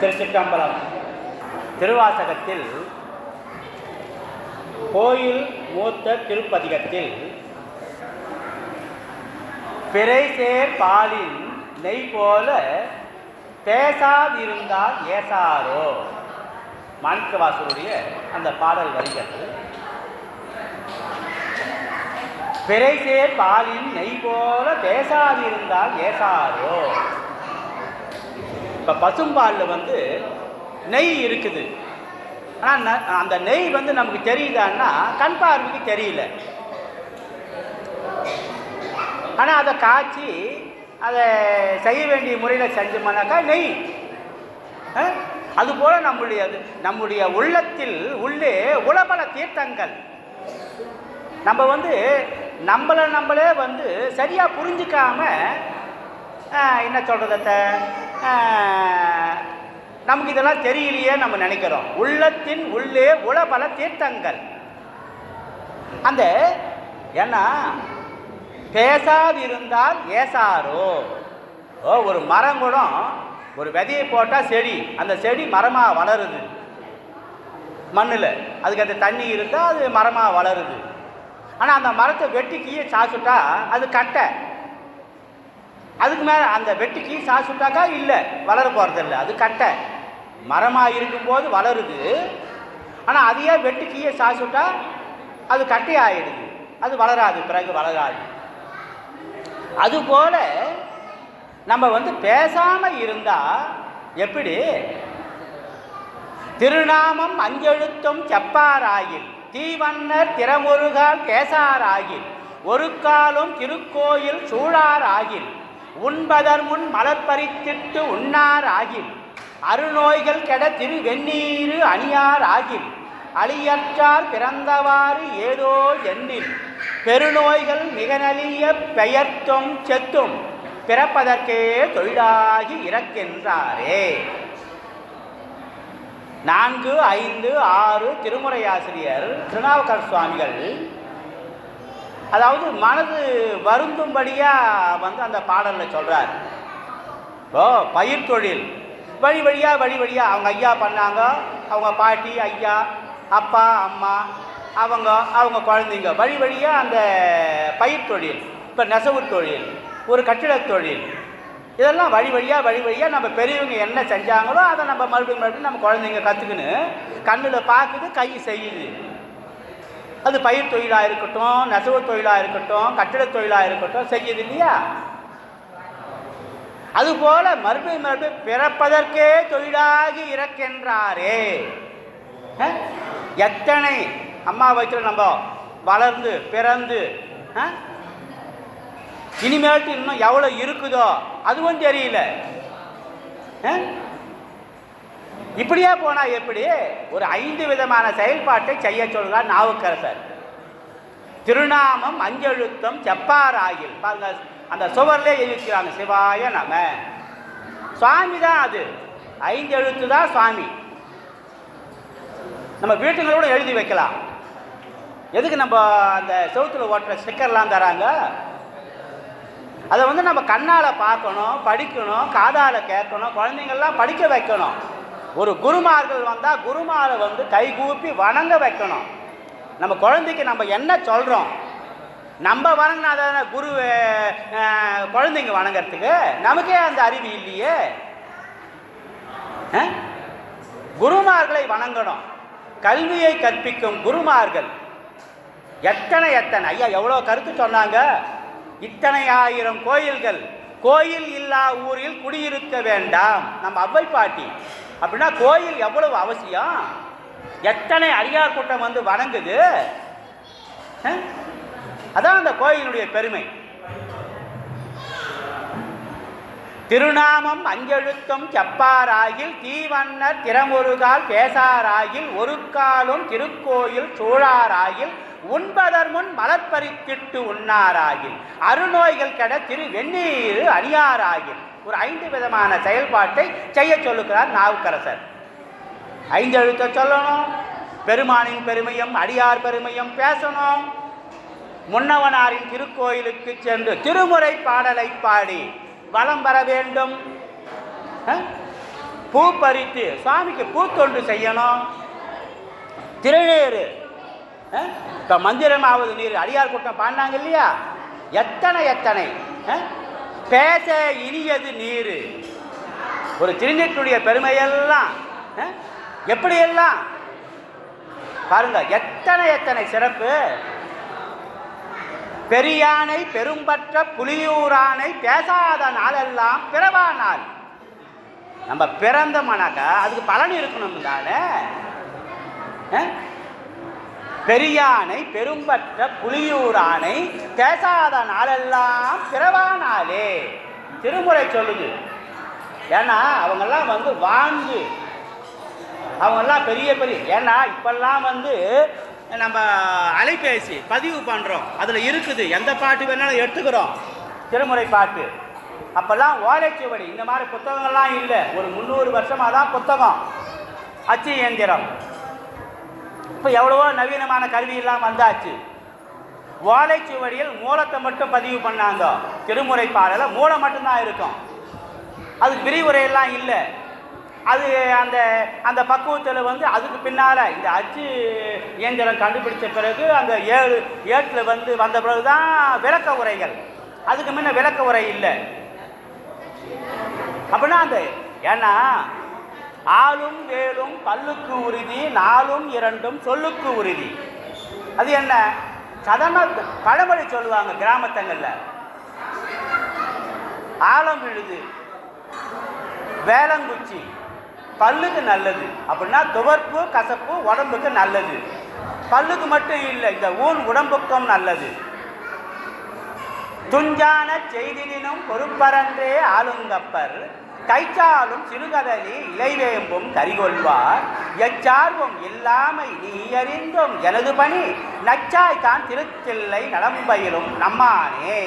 திருச்சிற்றம்பலம். திருவாசகத்தில் கோயில் மூத்த திருப்பதிகத்தில் பிறைசே பாலின் நெய் போல பேசாதிருந்தால் ஏசாரோ? மாணிக்கவாசருடைய அந்த பாடல் வரிகள். பிறைசே பாலின் நெய் போல பேசாதிருந்தால் ஏசாரோ? இப்போ பசும்பாலில் வந்து நெய் இருக்குது. ஆனால் அந்த நெய் வந்து நமக்கு தெரியுதான்னா கண் பார்வைக்கு தெரியல. ஆனால் அதை காய்ச்சி அதை செய்ய வேண்டிய முறையில் செஞ்சோம்னாக்கா நெய். அதுபோல் நம்முடைய நம்முடைய உள்ளத்தில் உள்ளே உளபல தீர்த்தங்கள். நம்ம வந்து நம்மளை நம்மளே வந்து சரியாக புரிஞ்சிக்காம என்ன சொல்கிறத நமக்கு இதெல்லாம் தெரியலையே நம்ம நினைக்கிறோம். உள்ளத்தின் உள்ளே உளபல தீர்த்தங்கள். அந்த ஏன்னா பேசாதிருந்தால் ஏசாரோ? ஓ ஒரு மரம் கூட ஒரு விதையை போட்டால் செடி. அந்த செடி மரமாக வளருது. மண்ணில். அதுக்கு அந்த தண்ணி இருந்தால் அது மரமாக வளருது. ஆனால் அந்த மரத்தை வெட்டி கீழே சாச்சுட்டா அது கட்டை. அதுக்கு மேலே அந்த வெட்டிக்கு கீழே இல்லை. வளர போகிறதில்ல அது கட்டை. மரமாக இருக்கும்போது வளருது. ஆனால் அதையே வெட்டி கீழே அது கட்டை அது வளராது. பிறகு வளராது. அதுபோல் நம்ம வந்து பேசாமல் இருந்தால் எப்படி? திருநாமம் அஞ்செழுத்தும் செப்பாராயில். தீவன்னர் திறமுருகால் பேசாராயில் ஒரு காலும் திருக்கோயில் சூழாராகில் உண்பதர் முன் மலர்பறித்திட்டு உண்ணார் ஆகில் அருநோய்கள் கெட திரு வெந்நீரு அணியார் ஆகில் அழியற்றார் பிறந்தவாறு ஏதோ எண்ணில். பெருநோய்கள் மிக நலிய பெயர்த்தும் செத்தும். பிறப்பதற்கே தொழிலாகி இறக்கின்றாரே. நான்கு ஐந்து ஆறு திருமுறை ஆசிரியர் திருநாவுக்கர் சுவாமிகள் அதாவது மனது வருந்தும்படியாக வந்து அந்த பாடலில் சொல்கிறார் ஓ பயிர் தொழில். வழி வழியாக வழி வழியாக அவங்க ஐயா பண்ணாங்க. அவங்க பாட்டி ஐயா அப்பா அம்மா அவங்க அவங்க குழந்தைங்க. வழி வழியாக அந்த பயிர் தொழில் இப்போ நெசவு தொழில் ஒரு கட்டிடத் தொழில். இதெல்லாம் வழி வழியாக வழி வழியாக நம்ம பெரியவங்க என்ன செஞ்சாங்களோ அதை நம்ம மறுபடியும் மறுபடியும் நம்ம குழந்தைங்க கற்றுக்கின்னு கண்ணில் பார்க்குது கை செய்யுது. அது பயிர் தொழிலாக இருக்கட்டும் நெசவு தொழிலாக இருக்கட்டும் கட்டிடத் தொழிலாக இருக்கட்டும் செய்யுது இல்லையா? அதுபோல மறுபடியும் மறுபடியும் பிறப்பதற்கே தொழிலாகி இறக்கின்றாரே. எத்தனை அம்மா வயிற்றில் நம்ம வளர்ந்து பிறந்து இனிமேட்டு இன்னும் எவ்வளோ இருக்குதோ அதுவும் தெரியல. இப்படியே போனால் எப்படி? ஒரு ஐந்து விதமான செயல்பாட்டை செய்ய சொல்கிறார் நாவுக்கரசர். திருநாமம் அஞ்செழுத்தம் செப்பாராயில். பாருங்க அந்த சுவர்லே எழுதிக்கிறாங்க சிவாய நம. சுவாமி தான் அது. ஐந்து எழுத்து தான் சுவாமி. நம்ம வீட்டுங்களோட எழுதி வைக்கலாம். எதுக்கு நம்ம அந்த செவுத்துல ஓட்டுற ஸ்டிக்கர்லாம் தராங்க? அதை வந்து நம்ம கண்ணால் பார்க்கணும் படிக்கணும் காதால் கேட்கணும் குழந்தைங்கள்லாம் படிக்க வைக்கணும். ஒரு குருமார்கள் வந்தால் குருமாரை வந்து கைகூப்பி வணங்க வைக்கணும். நம்ம குழந்தைக்கு நம்ம என்ன சொல்கிறோம் நம்ம வணங்கினா தானே குரு குழந்தைங்க வணங்குறதுக்கு? நமக்கே அந்த அறிவு இல்லையே. குருமார்களை வணங்கணும். கல்வியை கற்பிக்கும் குருமார்கள். எத்தனை எத்தனை? ஐயா எவ்வளோ கருத்து சொன்னாங்க? இத்தனை ஆயிரம் கோயில்கள். கோயில் இல்லா ஊரில் குடியிருக்க வேண்டாம். நம்ம அவ்வை பாட்டி. அப்படின்னா கோயில் எவ்வளவு அவசியம்? எத்தனை அடியார் கூட்டம் வந்து வணங்குது? அதான் அந்த கோயிலுடைய பெருமை. திருநாமம் அஞ்செழுத்தம் செப்பாராகில் தீவண்ணர் திறமொருகால் பேசாராகில் ஒரு காலும் திருக்கோயில் சூழாராகில் உண்பதர் முன் மலர்பறித்திட்டு உண்ணாராகில் அருநோய்கள் கெட திரு வெந்நீர் அணியாராகில். ஒரு ஐந்து விதமான செயல்பாட்டை செய்ய சொல்லுகிறார் நாவுக்கரசர். ஐந்து எழுத்த சொல்லணும். பெருமானின் பெருமையும் அடியார் பெருமையும் பேசணும். முன்னவனாரின் திருக்கோயிலுக்கு சென்று திருமுறை பாடலை பாடி வலம் வர வேண்டும். பூ பறித்து சுவாமிக்கு பூத்தொண்டு செய்யணும். திருநீர். இப்போ மந்திரமாவது நீர் அடியார் கூட்டம் பாடினாங்க இல்லையா? எத்தனை எத்தனை? பேச இனியது நீர். ஒரு திருநீற்றுடைய பெருமையெல்லாம் எப்படியெல்லாம்? பாருங்க எத்தனை எத்தனை சிறப்பு. பெரியானை பெரும்பற்ற புலியூரானை பேசாத நாளெல்லாம் பிறவா நாள். நம்ம பிறந்தோம்னாக்கா அதுக்கு பலன் இருக்கணும் தானே? பெரியானை பெரும்பற்ற புலியூரானை பேசாத நாளெல்லாம் பிறவா நாளே திருமுறை சொல்லுது. ஏன்னா அவங்கெல்லாம் வந்து வாழ்ந்து அவங்கெல்லாம் பெரிய பெரிய ஏன்னா இப்பெல்லாம் வந்து நம்ம அலைபேசி பதிவு பண்ணுறோம் அதில் இருக்குது. எந்த பாட்டு வேணாலும் எடுத்துக்கிறோம். திருமுறை பாட்டு. அப்போல்லாம் ஓலைச்சுவடி இந்த மாதிரி புத்தகங்கள்லாம் இல்லை. ஒரு முந்நூறு வருஷமாக தான் புத்தகம். அச்சு இயந்திரம். இப்போ எவ்வளவோ நவீனமான கருவியெல்லாம் வந்தாச்சு. ஓலைச்சுவடியில் மூலத்தை மட்டும் பதிவு பண்ணாங்க. திருமுறை பாடல மூலம் மட்டும்தான் இருக்கும். அது விரிவுரையெல்லாம் இல்லை. அது அந்த அந்த பக்குவத்தில் வந்து அதுக்கு பின்னால் இந்த அச்சு இயந்திரம் கண்டுபிடிச்ச பிறகு அந்த ஏழு ஏட்டில் வந்து வந்த பிறகு தான் விளக்க உரைகள். அதுக்கு முன்ன விளக்க உரை இல்லை. அப்படின்னா அந்த ஏன்னா ஆளும் வேலும் பல்லுக்கு உறுதி நாலும் இரண்டும் சொல்லுக்கு உறுதி. அது என்ன? சதம பழமொழி சொல்லுவாங்க கிராமத்தங்களில். ஆழம் விழுது வேலங்குச்சி பல்லுக்கு நல்லது. அப்படின்னா துவர்ப்பு கசப்பு உடம்புக்கு நல்லது. பல்லுக்கு மட்டும் இல்லை இந்த ஊன் உடம்புக்கும் நல்லது. துஞ்சான செய்தினும் பொறுப்பரன்றே ஆளுங்கப்பர். கைச்சாலும் சிறுகதலி இலைவேம்பும் கரிகொள்வார் எச்சார்வும் இல்லாமை நீ அறிந்தும் எனது பணி. நச்சாய்தான் திருச்சில்லை நடம்பயிலும் நம்மானே.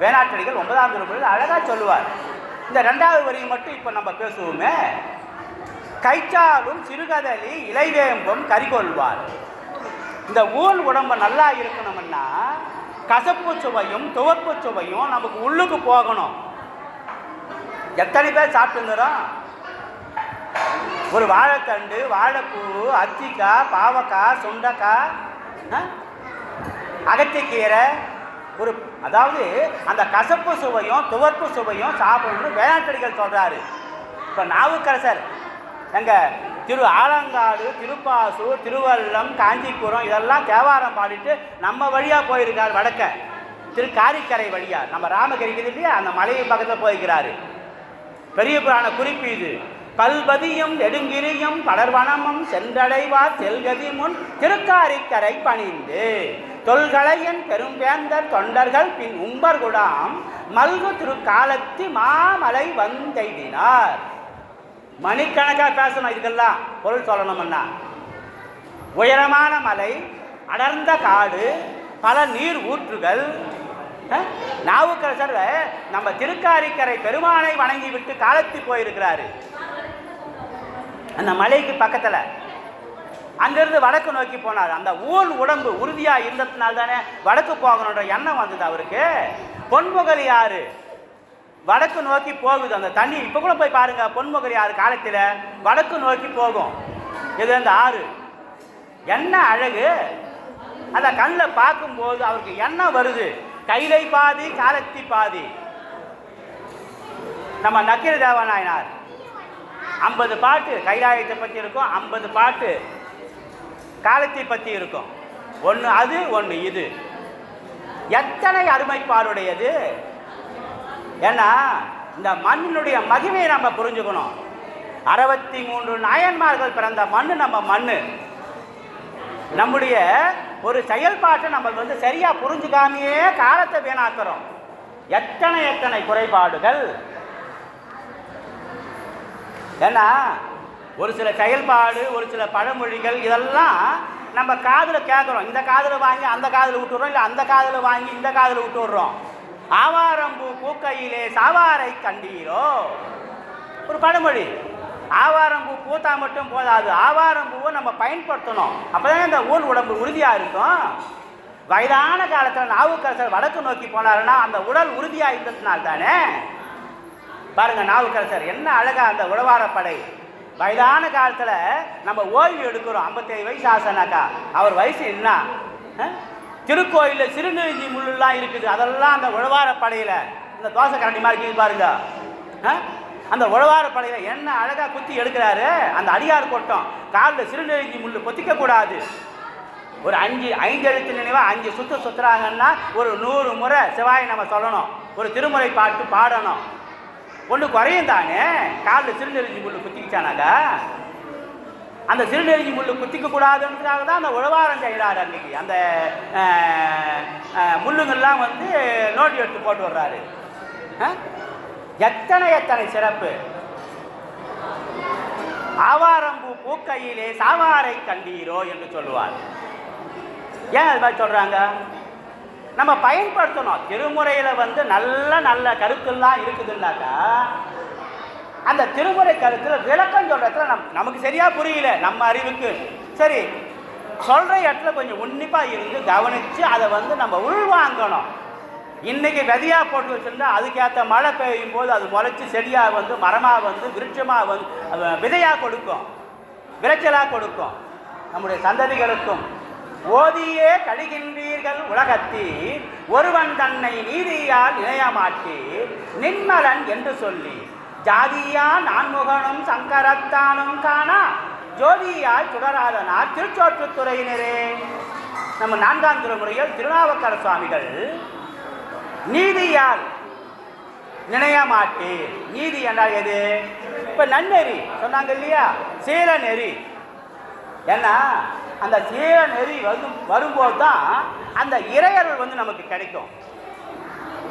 வேணாட்டடிகள் ஒன்பதாம் திருப்பதில் அழகாக சொல்லுவார். இந்த ரெண்டாவது வரியை மட்டும் இப்போ நம்ம பேசுவோமே. கைச்சாலும் சிறுகதலி இலைவேம்பும் கரிகொள்வார் இந்த ஊழ் உடம்பு நல்லா இருக்கணும்னா கசப்பு சுவையும் துவர்ப்பு சுவையும் நமக்கு உள்ளுக்கு போகணும். எத்தனை பேர் சாப்பிட்டுங்கிறோம் ஒரு வாழைத்தண்டு வாழைப்பூ அத்திக்காய் பாவக்காய் சுண்டக்காய் அகத்திக்கீரை ஒரு அதாவது அந்த கசப்பு சுவையும் துவர்ப்பு சுவையும் சாப்பிடணும்னு வேளாண்மைகள் சொல்கிறாரு இப்போ நாவுக்கரசர் எங்கள் திரு ஆலங்காடு திருப்பாசூர் திருவல்லம் காஞ்சிபுரம் இதெல்லாம் தேவாரம் பாடிட்டு நம்ம வழியாக போயிருக்கார் வடக்க. திரு காரிக்கரை வழியாக நம்ம ராமகிரிக்குது இல்லையா? அந்த மலையை பக்கத்தில் போயிருக்கிறாரு. பெரிய புராண குறிப்பு இது. பல்பதியும் நெடுங்கிரியும் படர்வனமும் சென்றடைவார் செல்கதி முன் திருக்காரிக்கரை பணிந்து. தொல்களையன் பெரும்பேந்தர் தொண்டர்கள் பின் உம்பர்குடாம் மல்கு திருக்காலத்தி மாமலை வந்தெய்தினார். மணிக்கணக்காக பேசணும் இதுக்கெல்லாம் பொருள் சொல்லணும்னா. உயரமான மலை அடர்ந்த காடு பல நீர் ஊற்றுகள் நாவுக்கரசர் நம்ம திருக்காரிக்கரை பெருமானை வணங்கி விட்டு காலத்தி போயிருக்கிறாரு. அந்த மலைக்கு பக்கத்தில் அங்கிருந்து வடக்கு நோக்கி போனார். அந்த ஊர் உடம்பு உறுதியாக இருந்ததுனால தானே வடக்கு போகணுன்ற எண்ணம் வந்தது அவருக்கு. பொன்முகல் யாரு? வடக்கு நோக்கி போகுது. அந்த தண்ணி இப்போ கூட போய் பாருங்கள் பொன்முகரி ஆறு காலத்தில்? வடக்கு நோக்கி போகும். இது அந்த ஆறு? என்ன அழகு. அந்த கண்ணில் பார்க்கும்போது அவருக்கு என்ன வருது. கைலை பாதி காலத்தி பாதி. நம்ம நக்கீர தேவநாயனார். ஐம்பது பாட்டு கைலாயத்தை பற்றி இருக்கும் ஐம்பது பாட்டு. காலத்தை பற்றி இருக்கும். ஒன்று அது ஒன்று இது. எத்தனை அருமைப்பாடுடையது? ஏன்னா இந்த மண்ணினுடைய மகிமையை நம்ம புரிஞ்சுக்கணும். அறுபத்தி மூன்று நாயன்மார்கள் பிறந்த மண்ணு நம்ம மண்ணு. நம்முடைய ஒரு செயல்பாட்டை நம்ம வந்து சரியாக புரிஞ்சுக்காமையே காலத்தை வீணாக்குறோம். எத்தனை எத்தனை குறைபாடுகள்? ஏன்னா ஒரு சில செயல்பாடு ஒரு சில பழமொழிகள் இதெல்லாம் நம்ம காதில் கேட்குறோம் இந்த காதில் வாங்கி அந்த காதில் விட்டுடுறோம் இல்லை அந்த காதில் வாங்கி இந்த காதில் விட்டுடுறோம். ஆவாரம்பூ பூக்கையிலே சாவாரை கண்டீரோ? ஒரு பழமொழி. ஆவாரம்பூ பூத்தா மட்டும் போதாது. ஆவாரம்பூவை நம்ம பயன்படுத்தணும். அப்போதான் இந்த ஊர் உடம்பு உறுதியாக இருக்கும். வயதான காலத்தில் நாவுக்கரசர் வடக்கு நோக்கி போனாருன்னா அந்த உடல் உறுதியாக இருந்ததுனால தானே பாருங்க நாவுக்கரசர் என்ன அழகாக அந்த உழவாரப்படை வயதான காலத்தில் நம்ம ஓய்வு எடுக்கிறோம். ஐம்பத்தேழு வயசு ஆசனாக்கா. அவர் வயசு என்ன? திருக்கோயிலில் சிறுநீதி முள்ளெல்லாம் இருக்குது. அதெல்லாம் அந்த உழவாரப்படையில இந்த தோசை கரண்டி மாதிரி இருக்குது பாருங்க. அந்த அந்த படையில் என்ன அழகாக குத்தி எடுக்கிறாரு? அந்த அடியார் கொட்டம். காலில் சிறுநீதி முள்ளு கொத்திக்கக்கூடாது ஒரு அஞ்சு ஐந்து எழுத்து நினைவாக அஞ்சு சுத்து சுத்துறாங்கன்னா ஒரு நூறு முறை சிவாயை நம்ம சொல்லணும். ஒரு திருமுறை பாட்டு பாடணும். ஒன்று குறையும் தானே காலில் சிறுநெறிஞ்சி முள்ளு குத்திக்கிச்சானாக்கா? அந்த சிறுநெறிஞ்சி முள்ளு குத்திக்க கூடாதுன்றதுக்காக தான் அந்த உழவாரம் செய்கிறாரு அன்னைக்கு. அந்த முள்ளுங்கள்லாம் வந்து நோட்டி எடுத்து போட்டு வர்றாரு. எத்தனை எத்தனை சிறப்பு? ஆவாரம்பூ பூக்கையிலே சாவாரை கண்டீரோ என்று சொல்லுவார். ஏன் அது மாதிரி சொல்றாங்க? நம்ம பயன்படுத்தணும். திருமுறையில் வந்து நல்ல நல்ல கருத்துலாம் இருக்குதுன்னாக்கா அந்த திருமுறை கருத்தில் விளக்கம் இடத்துல நம் நமக்கு சரியா புரியல நம்ம அறிவுக்கு. சரி சொல்ற இடத்துல கொஞ்சம் உன்னிப்பா இருந்து கவனிச்சு அதை வந்து நம்ம உள்வாங்கணும். இன்னைக்கு விதையா போட்டு வச்சிருந்தா அதுக்கேற்ற மழை பெய்யும் போது அது முளைச்சி செடியா வந்து மரமா வந்து விருட்சமா வந்து அது விதையா கொடுக்கும். விளைச்சலா கொடுக்கும். நம்முடைய சந்ததிகளுக்கும் ஓதியே கழிகின்றீர்கள் உலகத்தில் ஒருவன் தன்னை நீதியால் இணையமாட்டி நின்மலன் என்று சொல்லி ஜாதியா நான்முகனும் சங்கரத்தானும் காணா. ஜோதியாய் சுடராதனார் திருச்சோற்றுத்துறையினரே. நம்ம நான்காம் திருமுறையில் திருநாவுக்கர சுவாமிகள் நீதியால் நினைய மாட்டேன் நீதி என்றால் எது? இப்போ நன்னெறி. சொன்னாங்க இல்லையா? சீல நெறி. ஏன்னா அந்த சீல நெறி வந்து வரும்போது தான் அந்த இறையர்கள் வந்து நமக்கு கிடைக்கும்.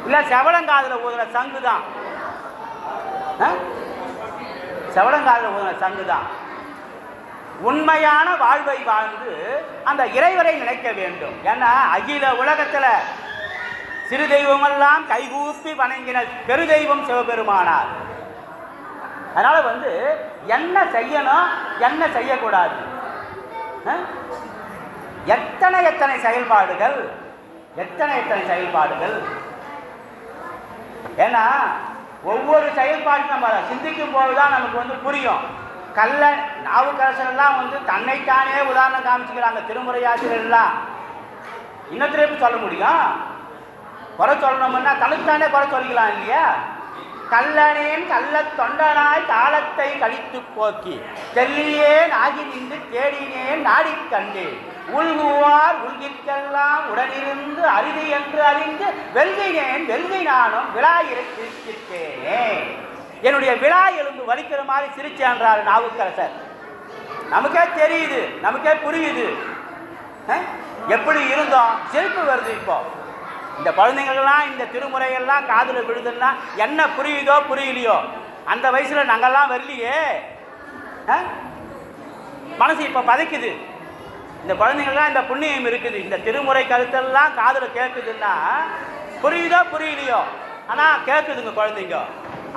இல்லை செவளங்காதில் ஊதுற சங்கு தான். செவளங்காதில் ஊதுற சங்கு தான். உண்மையான வாழ்வை வாழ்ந்து அந்த இறைவரை நினைக்க வேண்டும். ஏன்னா அகில உலகத்தில் சிறு தெய்வமெல்லாம் கைகூப்பி வணங்கின பெருதெய்வம் சிவபெருமானார். அதனால் வந்து என்ன செய்யணும் என்ன செய்யக்கூடாது? எத்தனை எத்தனை செயல்பாடுகள்? எத்தனை எத்தனை செயல்பாடுகள்? ஏன்னா ஒவ்வொரு செயல்பாடும் நம்ம சிந்திக்கும் போது தான் நமக்கு வந்து புரியும். கல்ல நாவுக்கரசர்லாம் வந்து தன்னைத்தானே உதாரணம் காமிச்சுக்கிறாங்க திருமுறையாசிரியர்லாம் இன்னொருத்தர் எப்படி சொல்ல முடியும்? குறை சொல்லணும்னா தனக்குத்தானே குறை சொல்லிக்கலாம் இல்லையா? கல்லனேன் கள்ள தொண்டனாய் காலத்தை கழித்து போக்கி தெல்லியே நாகி நின்று தேடினேன் நாடி கண்டேன். உள்குவார் உள்கிற்கெல்லாம் உடனிருந்து அரிது என்று அறிந்து வெல்கினேன் வெல்கை நானும் விழா சிரிச்சிருக்கேனே என்னுடைய விழா எலும்பு வலிக்கிற மாதிரி சிரிச்சேன்றார் நாவுக்கரசர். நமக்கே தெரியுது நமக்கே புரியுது. எப்படி இருந்தோம்? சிரிப்பு வருது இப்போ. இந்த குழந்தைங்களுக்கெல்லாம் இந்த திருமுறையெல்லாம் காதில் விழுதுன்னா என்ன புரியுதோ புரியலையோ? அந்த வயசில் நாங்கள்லாம் வரலையே. மனசு இப்போ பதைக்குது. இந்த குழந்தைங்கள்லாம் இந்த புண்ணியம் இருக்குது. இந்த திருமுறை கருத்தெல்லாம் காதில் கேட்குதுன்னா புரியுதோ புரியலையோ? ஆனால் கேட்குதுங்க குழந்தைங்க.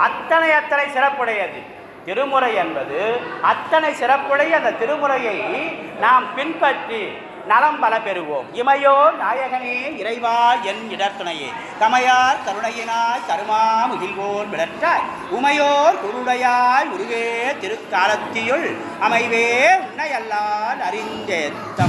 அத்தனை அத்தனை சிறப்புடையது. திருமுறை என்பது அத்தனை சிறப்புடைய அந்த திருமுறையை நாம் பின்பற்றி நலம் பல பெறுவோம். இமையோ நாயகனே இறைவா என் இடர்த்துணையே. தமையார் கருணையினாய் தருமா முகில்வோர் விளற்றாய். உமையோர் குருடையாய் உருவே திருக்காலத்தியுள் அமைவே உன்னையல்லால் அறிந்தேத்த